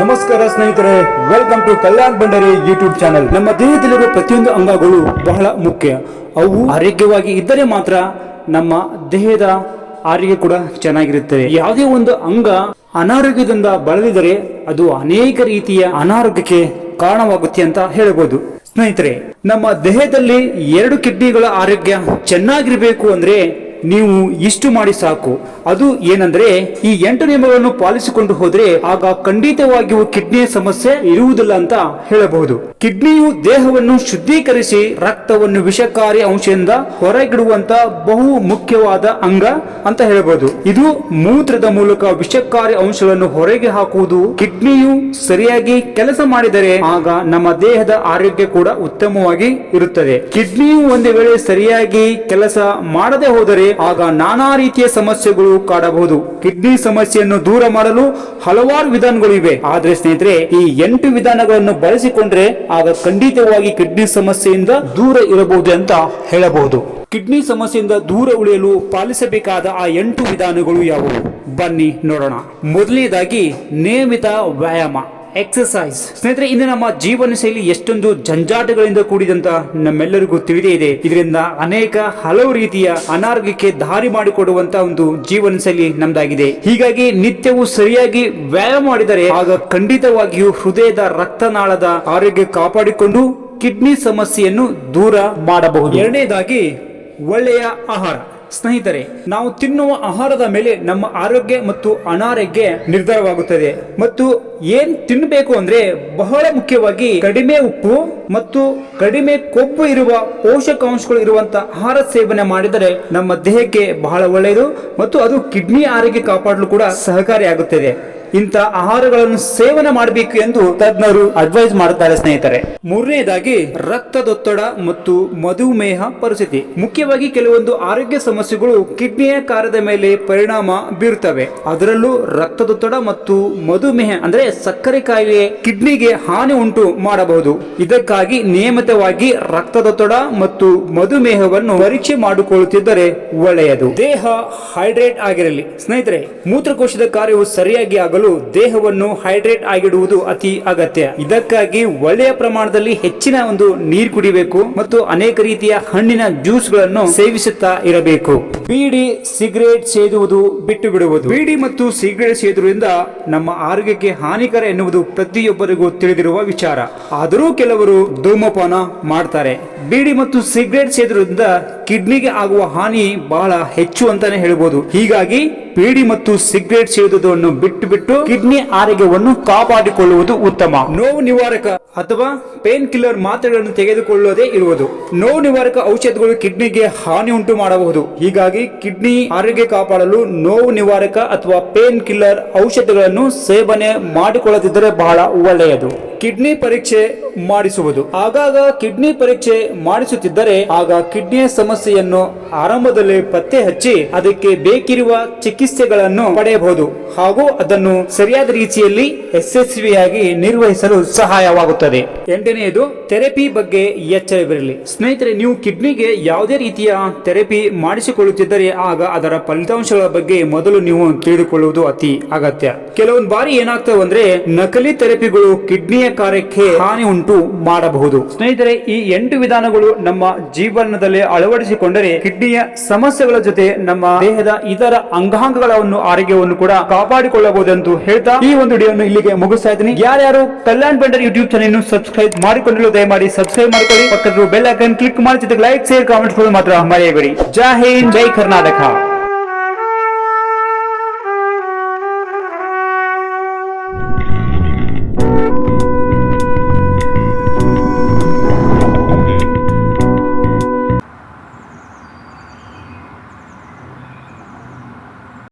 ನಮಸ್ಕಾರ ಸ್ನೇಹಿತರೆ welcome to Kalyan Bhandari YouTube channel ನಮ್ಮ ದೇಹದಲ್ಲಿರುವ ಪ್ರತಿಯೊಂದು ಅಂಗಗಳು ಬಹಳ ಮುಖ್ಯ. ಅವು ಆರೋಗ್ಯವಾಗಿ ಇದ್ದರೆ ಮಾತ್ರ ನಮ್ಮ ದೇಹದ ಆರೋಗ್ಯ ಕೂಡ ಚೆನ್ನಾಗಿರುತ್ತದೆ. ಯಾವುದೇ ಒಂದು ಅಂಗ ಅನಾರೋಗ್ಯದಿಂದ ಬಳಲಿದರೆ ಅದು ಅನೇಕ ರೀತಿಯ ಅನಾರೋಗ್ಯಕ್ಕೆ ಕಾರಣವಾಗುತ್ತೆ ಅಂತ ಹೇಳಬಹುದು ಸ್ನೇಹಿತರೆ, ನಮ್ಮ ದೇಹದಲ್ಲಿ ಎರಡು ಕಿಡ್ನಿಗಳ ಆರೋಗ್ಯ ಚೆನ್ನಾಗಿರಬೇಕು ಅಂದ್ರೆ ನೀವು ಇಷ್ಟು ಮಾಡಿ ಸಾಕು. ಅದು ಏನಂದ್ರೆ, ಈ ಎಂಟು ನಿಯಮಗಳನ್ನು ಪಾಲಿಸಿಕೊಂಡು ಹೋದ್ರೆ ಆಗ ಖಂಡಿತವಾಗಿಯೂ ಕಿಡ್ನಿ ಸಮಸ್ಯೆ ಇರುವುದಿಲ್ಲ ಅಂತ ಹೇಳಬಹುದು. ಕಿಡ್ನಿಯು ದೇಹವನ್ನು ಶುದ್ಧೀಕರಿಸಿ ರಕ್ತವನ್ನು ವಿಷಕಾರಿ ಅಂಶದಿಂದ ಹೊರಗಿಡುವಂತ ಬಹು ಮುಖ್ಯವಾದ ಅಂಗ ಅಂತ ಹೇಳಬಹುದು. ಇದು ಮೂತ್ರದ ಮೂಲಕ ವಿಷಕಾರಿ ಅಂಶಗಳನ್ನು ಹೊರಗೆ ಹಾಕುವುದು. ಕಿಡ್ನಿಯು ಸರಿಯಾಗಿ ಕೆಲಸ ಮಾಡಿದರೆ ಆಗ ನಮ್ಮ ದೇಹದ ಆರೋಗ್ಯ ಕೂಡ ಉತ್ತಮವಾಗಿ ಇರುತ್ತದೆ. ಕಿಡ್ನಿಯು ಒಂದು ವೇಳೆ ಸರಿಯಾಗಿ ಕೆಲಸ ಮಾಡದೆ ಹೋದರೆ ಆಗ ನಾನಾ ರೀತಿಯ ಸಮಸ್ಯೆಗಳು ಕಾಡಬಹುದು. ಕಿಡ್ನಿ ಸಮಸ್ಯೆಯನ್ನು ದೂರ ಮಾಡಲು ಹಲವಾರು ವಿಧಾನಗಳು ಇವೆ. ಆದ್ರೆ ಸ್ನೇಹಿತರೆ, ಈ ಎಂಟು ವಿಧಾನಗಳನ್ನು ಬಳಸಿಕೊಂಡ್ರೆ ಆಗ ಖಂಡಿತವಾಗಿ ಕಿಡ್ನಿ ಸಮಸ್ಯೆಯಿಂದ ದೂರ ಇರಬಹುದು ಅಂತ ಹೇಳಬಹುದು. ಕಿಡ್ನಿ ಸಮಸ್ಯೆಯಿಂದ ದೂರ ಉಳಿಯಲು ಪಾಲಿಸಬೇಕಾದ ಆ ಎಂಟು ವಿಧಾನಗಳು ಯಾವುವು? ಬನ್ನಿ ನೋಡೋಣ. ಮೊದಲನೇದಾಗಿ ನಿಯಮಿತ ವ್ಯಾಯಾಮ. ಎಕ್ಸರ್ಸೈಸ್ ಸ್ನೇಹಿತರೆ, ಇಂದು ನಮ್ಮ ಜೀವನ ಶೈಲಿ ಎಷ್ಟೊಂದು ಜಂಜಾಟಗಳಿಂದ ಕೂಡಿದಂತ ನಮ್ಮೆಲ್ಲರಿಗೂ ತಿಳಿದೇ ಇದೆ. ಇದರಿಂದ ಅನೇಕ ಹಲವು ರೀತಿಯ ಅನಾರೋಗ್ಯಕ್ಕೆ ದಾರಿ ಮಾಡಿಕೊಡುವಂತ ಒಂದು ಜೀವನ ಶೈಲಿ ನಮ್ದಾಗಿದೆ. ಹೀಗಾಗಿ ನಿತ್ಯವೂ ಸರಿಯಾಗಿ ವ್ಯಾಯಾಮ ಮಾಡಿದರೆ ಆಗ ಖಂಡಿತವಾಗಿಯೂ ಹೃದಯದ ರಕ್ತನಾಳದ ಆರೋಗ್ಯ ಕಾಪಾಡಿಕೊಂಡು ಕಿಡ್ನಿ ಸಮಸ್ಯೆಯನ್ನು ದೂರ ಮಾಡಬಹುದು. ಎರಡನೇದಾಗಿ ಒಳ್ಳೆಯ ಆಹಾರ. ಸ್ನೇಹಿತರೆ, ನಾವು ತಿನ್ನುವ ಆಹಾರದ ಮೇಲೆ ನಮ್ಮ ಆರೋಗ್ಯ ಮತ್ತು ಅನಾರೋಗ್ಯ ನಿರ್ಧಾರವಾಗುತ್ತದೆ. ಮತ್ತು ಏನ್ ತಿನ್ನಬೇಕು ಅಂದ್ರೆ ಬಹಳ ಮುಖ್ಯವಾಗಿ ಕಡಿಮೆ ಉಪ್ಪು ಮತ್ತು ಕಡಿಮೆ ಕೊಬ್ಬು ಇರುವ ಪೋಷಕಾಂಶಗಳು ಇರುವಂತಹ ಆಹಾರ ಸೇವನೆ ಮಾಡಿದರೆ ನಮ್ಮ ದೇಹಕ್ಕೆ ಬಹಳ ಒಳ್ಳೆಯದು ಮತ್ತು ಅದು ಕಿಡ್ನಿ ಆರೋಗ್ಯ ಕಾಪಾಡಲು ಕೂಡ ಸಹಕಾರಿಯಾಗುತ್ತದೆ. ಇಂಥ ಆಹಾರಗಳನ್ನು ಸೇವನೆ ಮಾಡಬೇಕು ಎಂದು ತಜ್ಞರು ಅಡ್ವೈಸ್ ಮಾಡುತ್ತಾರೆ ಸ್ನೇಹಿತರೆ. ಮೂರನೇದಾಗಿ, ರಕ್ತದೊತ್ತಡ ಮತ್ತು ಮಧುಮೇಹ ಪರಿಸ್ಥಿತಿ. ಮುಖ್ಯವಾಗಿ ಕೆಲವೊಂದು ಆರೋಗ್ಯ ಸಮಸ್ಯೆಗಳು ಕಿಡ್ನಿಯ ಕಾರ್ಯದ ಮೇಲೆ ಪರಿಣಾಮ ಬೀರುತ್ತವೆ. ಅದರಲ್ಲೂ ರಕ್ತದೊತ್ತಡ ಮತ್ತು ಮಧುಮೇಹ, ಅಂದ್ರೆ ಸಕ್ಕರೆ ಕಾಯಿಲೆ ಕಿಡ್ನಿಗೆ ಹಾನಿ ಉಂಟು ಮಾಡಬಹುದು. ಇದಕ್ಕಾಗಿ ನಿಯಮಿತವಾಗಿ ರಕ್ತದೊತ್ತಡ ಮತ್ತು ಮಧುಮೇಹವನ್ನು ಪರೀಕ್ಷೆ ಮಾಡಿಕೊಳ್ಳುತ್ತಿದ್ದರೆ ಒಳ್ಳೆಯದು. ದೇಹ ಹೈಡ್ರೇಟ್ ಆಗಿರಲಿ. ಸ್ನೇಹಿತರೆ, ಮೂತ್ರಕೋಶದ ಕಾರ್ಯವು ಸರಿಯಾಗಿ ಆಗಲು ದೇಹವನ್ನು ಹೈಡ್ರೇಟ್ ಆಗಿಡುವುದು ಅತಿ ಅಗತ್ಯ. ಇದಕ್ಕಾಗಿ ಒಳ್ಳೆಯ ಪ್ರಮಾಣದಲ್ಲಿ ಹೆಚ್ಚಿನ ಒಂದು ನೀರು ಕುಡಿಬೇಕು ಮತ್ತು ಅನೇಕ ರೀತಿಯ ಹಣ್ಣಿನ ಜ್ಯೂಸ್ಗಳನ್ನು ಸೇವಿಸುತ್ತಾ ಇರಬೇಕು. ಬೀಡಿ, ಸಿಗರೇಟ್ ಸೇದುವುದು ಬಿಟ್ಟು ಬಿಡುವುದು ಬೀಡಿ ಮತ್ತು ಸಿಗರೇಟ್ ಸೇದುವುದರಿಂದ ನಮ್ಮ ಆರೋಗ್ಯಕ್ಕೆ ಹಾನಿಕರ ಎನ್ನುವುದು ಪ್ರತಿಯೊಬ್ಬರಿಗೂ ತಿಳಿದಿರುವ ವಿಚಾರ. ಆದರೂ ಕೆಲವರು ಧೂಮಪಾನ ಮಾಡ್ತಾರೆ. ಬೀಡಿ ಮತ್ತು ಸಿಗರೇಟ್ ಸೇದುವುದರಿಂದ ಕಿಡ್ನಿಗೆ ಆಗುವ ಹಾನಿ ಬಹಳ ಹೆಚ್ಚು ಅಂತಾನೆ ಹೇಳ್ಬೋದು. ಹೀಗಾಗಿ ಬೀಡಿ ಮತ್ತು ಸಿಗರೇಟ್ ಸೇದುವುದನ್ನು ಬಿಟ್ಟು ಕಿಡ್ನಿ ಆರೋಗ್ಯವನ್ನು ಕಾಪಾಡಿಕೊಳ್ಳುವುದು ಉತ್ತಮ. ನೋವು ನಿವಾರಕ ಅಥವಾ ಪೇನ್ ಕಿಲ್ಲರ್ ಮಾತ್ರೆಗಳನ್ನು ತೆಗೆದುಕೊಳ್ಳದೇ ಇರುವುದು. ನೋವು ನಿವಾರಕ ಔಷಧಗಳು ಕಿಡ್ನಿಗೆ ಹಾನಿ ಉಂಟು ಮಾಡಬಹುದು. ಹೀಗಾಗಿ ಕಿಡ್ನಿ ಆರೋಗ್ಯ ಕಾಪಾಡಲು ನೋವು ನಿವಾರಕ ಅಥವಾ ಪೇನ್ ಕಿಲ್ಲರ್ ಔಷಧಗಳನ್ನು ಸೇವನೆ ಮಾಡಿಕೊಳ್ಳದಿದ್ದರೆ ಬಹಳ ಒಳ್ಳೆಯದು. ಕಿಡ್ನಿ ಪರೀಕ್ಷೆ ಮಾಡಿಸುವುದು. ಆಗಾಗ ಕಿಡ್ನಿ ಪರೀಕ್ಷೆ ಮಾಡಿಸುತ್ತಿದ್ದರೆ ಆಗ ಕಿಡ್ನಿಯ ಸಮಸ್ಯೆಯನ್ನು ಆರಂಭದಲ್ಲಿ ಪತ್ತೆ ಹಚ್ಚಿ ಅದಕ್ಕೆ ಬೇಕಿರುವ ಚಿಕಿತ್ಸೆಗಳನ್ನು ಪಡೆಯಬಹುದು. ಹಾಗೂ ಅದನ್ನು ಸರಿಯಾದ ರೀತಿಯಲ್ಲಿ ಯಶಸ್ವಿಯಾಗಿ ನಿರ್ವಹಿಸಲು ಸಹಾಯವಾಗುತ್ತದೆ. ಎಂಟನೆಯದು ಥೆರಪಿ ಬಗ್ಗೆ ಎಚ್ಚರವಿರಲಿ. ಸ್ನೇಹಿತರೆ, ನೀವು ಕಿಡ್ನಿಗೆ ಯಾವುದೇ ರೀತಿಯ ಥೆರಪಿ ಮಾಡಿಸಿಕೊಳ್ಳುತ್ತಿದ್ದರೆ ಆಗ ಅದರ ಫಲಿತಾಂಶಗಳ ಬಗ್ಗೆ ಮೊದಲು ನೀವು ತಿಳಿದುಕೊಳ್ಳುವುದು ಅತಿ ಅಗತ್ಯ. ಕೆಲವೊಂದು ಬಾರಿ ಏನಾಗ್ತವೆ ಅಂದ್ರೆ, ನಕಲಿ ಥೆರಪಿಗಳು ಕಿಡ್ನಿಯ ಕಾರ್ಯಕ್ಕೆ ಹಾನಿ ಉಂಟು ಮಾಡಬಹುದು. ಸ್ನೇಹಿತರೆ, ಈ ಎಂಟು ವಿಧಾನಗಳು ನಮ್ಮ ಜೀವನದಲ್ಲಿ ಅಳವಡಿಸಿಕೊಂಡರೆ ಕಿಡ್ನಿಯ ಸಮಸ್ಯೆಗಳ ಜೊತೆ ನಮ್ಮ ದೇಹದ ಇತರ ಅಂಗಾಂಗಗಳನ್ನು, ಆರೋಗ್ಯವನ್ನು ಕೂಡ ಕಾಪಾಡಿಕೊಳ್ಳಬಹುದೆಂದು ಹೇಳ್ತಾ ಈ ಒಂದು ವಿಡಿಯೋವನ್ನು ಇಲ್ಲಿಗೆ ಮುಗಿಸ್ತಾ ಇದ್ದೀನಿ. ಯಾರ್ಯಾರು ಕಲ್ಯಾಣ್ ಬೆಂಡರ್ ಯೂಟ್ಯೂಬ್ ಚಾನೆಲ್ ಸಬ್ಸ್ಕ್ರೈಬ್ ಮಾಡಿಕೊಂಡಿರೋ ದಯಮಾಡಿ ಸಬ್ಸ್ಕ್ರೈಬ್ ಮಾಡ್ಕೊಳ್ಳಿ. ಪಕ್ಕದ ಬೆಲ್ ಐಕನ್ ಕ್ಲಿಕ್ ಮಾಡಿ ಜೊತೆಗೆ ಲೈಕ್ ಶೇರ್ ಕಾಮೆಂಟ್ ಮಾತ್ರ ಮರೆಯಬೇಡಿ. ಜೈ ಹಿಂದ್, ಜೈ ಕರ್ನಾಟಕ.